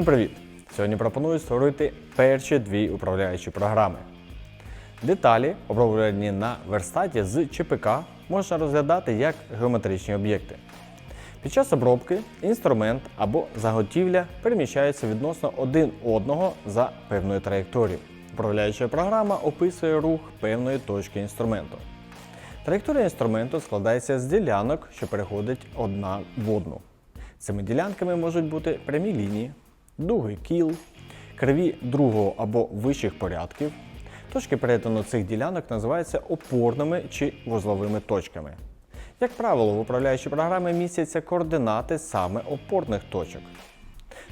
Всім привіт! Сьогодні пропоную створити перші дві управляючі програми. Деталі, оброблені на верстаті з ЧПК, можна розглядати як геометричні об'єкти. Під час обробки інструмент або заготівля переміщаються відносно один одного за певною траєкторією. Управляюча програма описує рух певної точки інструменту. Траєкторія інструменту складається з ділянок, що переходять одна в одну. Цими ділянками можуть бути прямі лінії, дуги кіл, криві другого або вищих порядків. Точки перетину цих ділянок називаються опорними чи вузловими точками. Як правило, в управляючій програмі містяться координати саме опорних точок.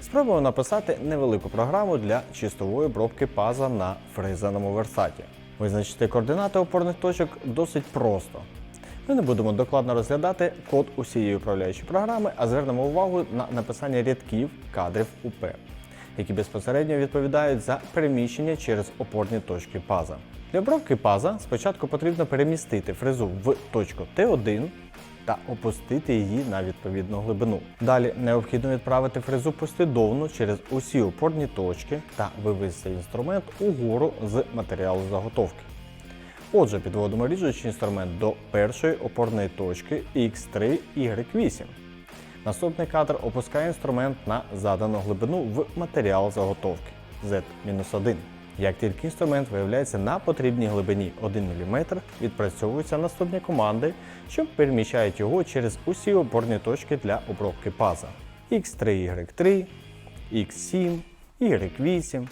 Спробуємо написати невелику програму для чистової обробки паза на фрезерному версаті. Визначити координати опорних точок досить просто. Ми не будемо докладно розглядати код усієї управляючої програми, а звернемо увагу на написання рядків кадрів УП, які безпосередньо відповідають за переміщення через опорні точки паза. Для обробки паза спочатку потрібно перемістити фрезу в точку Т1 та опустити її на відповідну глибину. Далі необхідно відправити фрезу послідовно через усі опорні точки та вивести інструмент угору з матеріалу заготовки. Отже, підводимо ріжучий інструмент до першої опорної точки X3 Y8. Наступний кадр опускає інструмент на задану глибину в матеріал заготовки Z-1. Як тільки інструмент виявляється на потрібній глибині 1 мм, відпрацьовуються наступні команди, що переміщають його через усі опорні точки для обробки паза X3Y3, X7, Y8.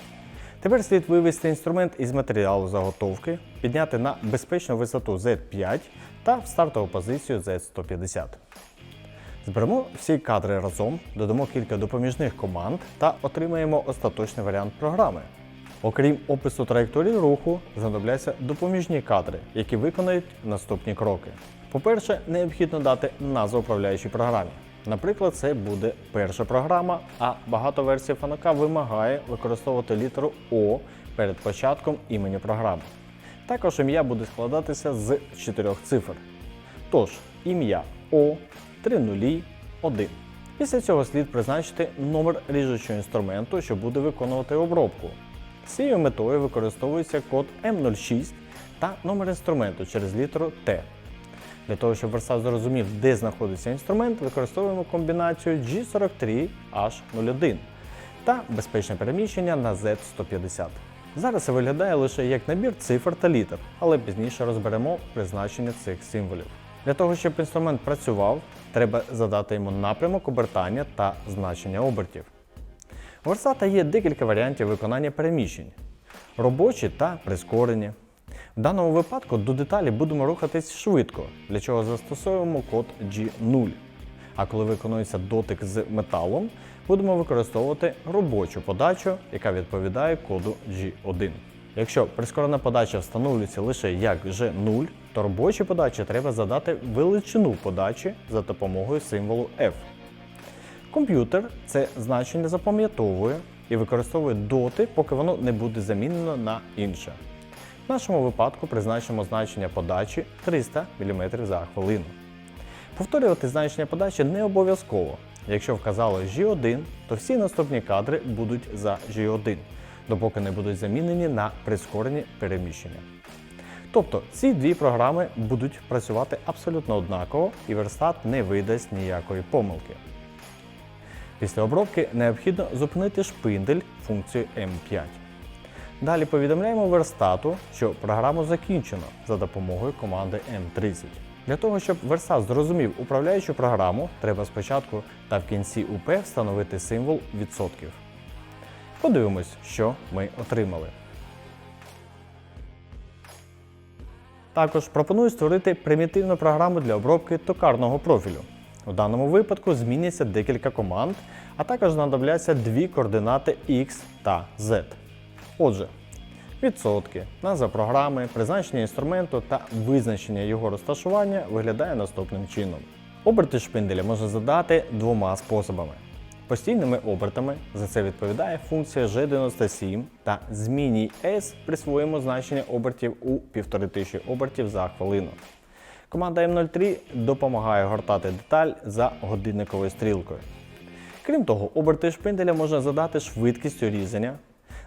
Тепер слід вивести інструмент із матеріалу заготовки, підняти на безпечну висоту Z5 та в стартову позицію Z150. Зберемо всі кадри разом, додамо кілька допоміжних команд та отримаємо остаточний варіант програми. Окрім опису траєкторії руху, знадобляться допоміжні кадри, які виконають наступні кроки. По-перше, необхідно дати назву управляючій програмі. Наприклад, це буде перша програма, а багато версій Фанака вимагає використовувати літеру О перед початком імені програми. Також ім'я буде складатися з чотирьох цифр. Тож, ім'я О, 301. Після цього слід призначити номер ріжучого інструменту, що буде виконувати обробку. З цією метою використовується код М06 та номер інструменту через літеру Т. Для того, щоб верстат зрозумів, де знаходиться інструмент, використовуємо комбінацію G43H01 та безпечне переміщення на Z150. Зараз це виглядає лише як набір цифр та літер, але пізніше розберемо призначення цих символів. Для того, щоб інструмент працював, треба задати йому напрямок обертання та значення обертів. У Версата є декілька варіантів виконання переміщень: робочі та прискорені. В даному випадку до деталі будемо рухатись швидко, для чого застосовуємо код G0. А коли виконується дотик з металом, будемо використовувати робочу подачу, яка відповідає коду G1. Якщо прискорена подача встановлюється лише як G0, то робочій подачі треба задати величину подачі за допомогою символу F. Комп'ютер це значення запам'ятовує і використовує доти, поки воно не буде замінено на інше. В нашому випадку призначимо значення подачі 300 мм за хвилину. Повторювати значення подачі не обов'язково. Якщо вказало G1, то всі наступні кадри будуть за G1, допоки не будуть замінені на прискорені переміщення. Тобто ці дві програми будуть працювати абсолютно однаково і верстат не видасть ніякої помилки. Після обробки необхідно зупинити шпиндель функцією M5. Далі повідомляємо верстату, що програму закінчено за допомогою команди M30. Для того, щоб верстат зрозумів управляючу програму, треба спочатку та в кінці УП встановити символ відсотків. Подивимось, що ми отримали. Також пропоную створити примітивну програму для обробки токарного профілю. У даному випадку зміняться декілька команд, а також знадобляться дві координати X та Z. Отже, відсотки, назва програми, призначення інструменту та визначення його розташування виглядає наступним чином. Оберти шпинделя можна задати двома способами. Постійними обертами за це відповідає функція G97 та змінній S присвоїмо значення обертів у 1500 обертів за хвилину. Команда M03 допомагає гортати деталь за годинниковою стрілкою. Крім того, оберти шпинделя можна задати швидкістю різання.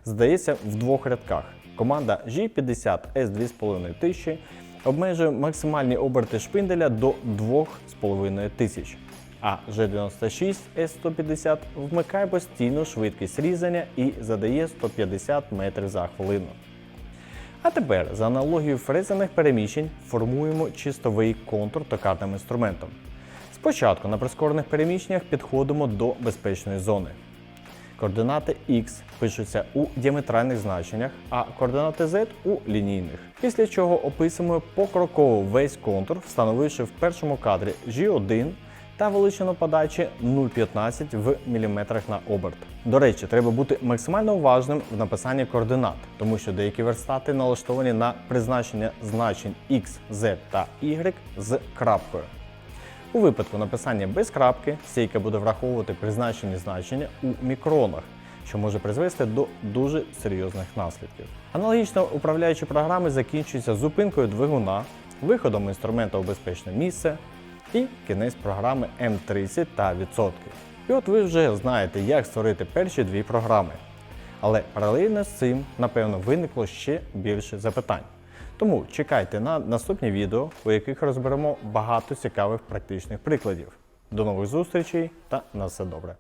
Здається, в двох рядках. Команда G50 S2500 обмежує максимальні оберти шпинделя до 2500, а G96 S150 вмикає постійну швидкість різання і задає 150 метрів за хвилину. А тепер, за аналогією фрезерних переміщень, формуємо чистовий контур токарним інструментом. Спочатку на прискорених переміщеннях підходимо до безпечної зони. Координати X пишуться у діаметральних значеннях, а координати Z у лінійних. Після чого описуємо покроково весь контур, встановивши в першому кадрі G1 та величину подачі 0,15 в міліметрах на оберт. До речі, треба бути максимально уважним в написанні координат, тому що деякі верстати налаштовані на призначення значень X, Z та Y з крапкою. У випадку написання без крапки стійка буде враховувати призначені значення у мікронах, що може призвести до дуже серйозних наслідків. Аналогічно управляючі програми закінчуються зупинкою двигуна, виходом інструмента у безпечне місце і кінець програми М30 та відсотки. І от ви вже знаєте, як створити перші дві програми. Але паралельно з цим, напевно, виникло ще більше запитань. Тому чекайте на наступні відео, у яких розберемо багато цікавих практичних прикладів. До нових зустрічей та на все добре!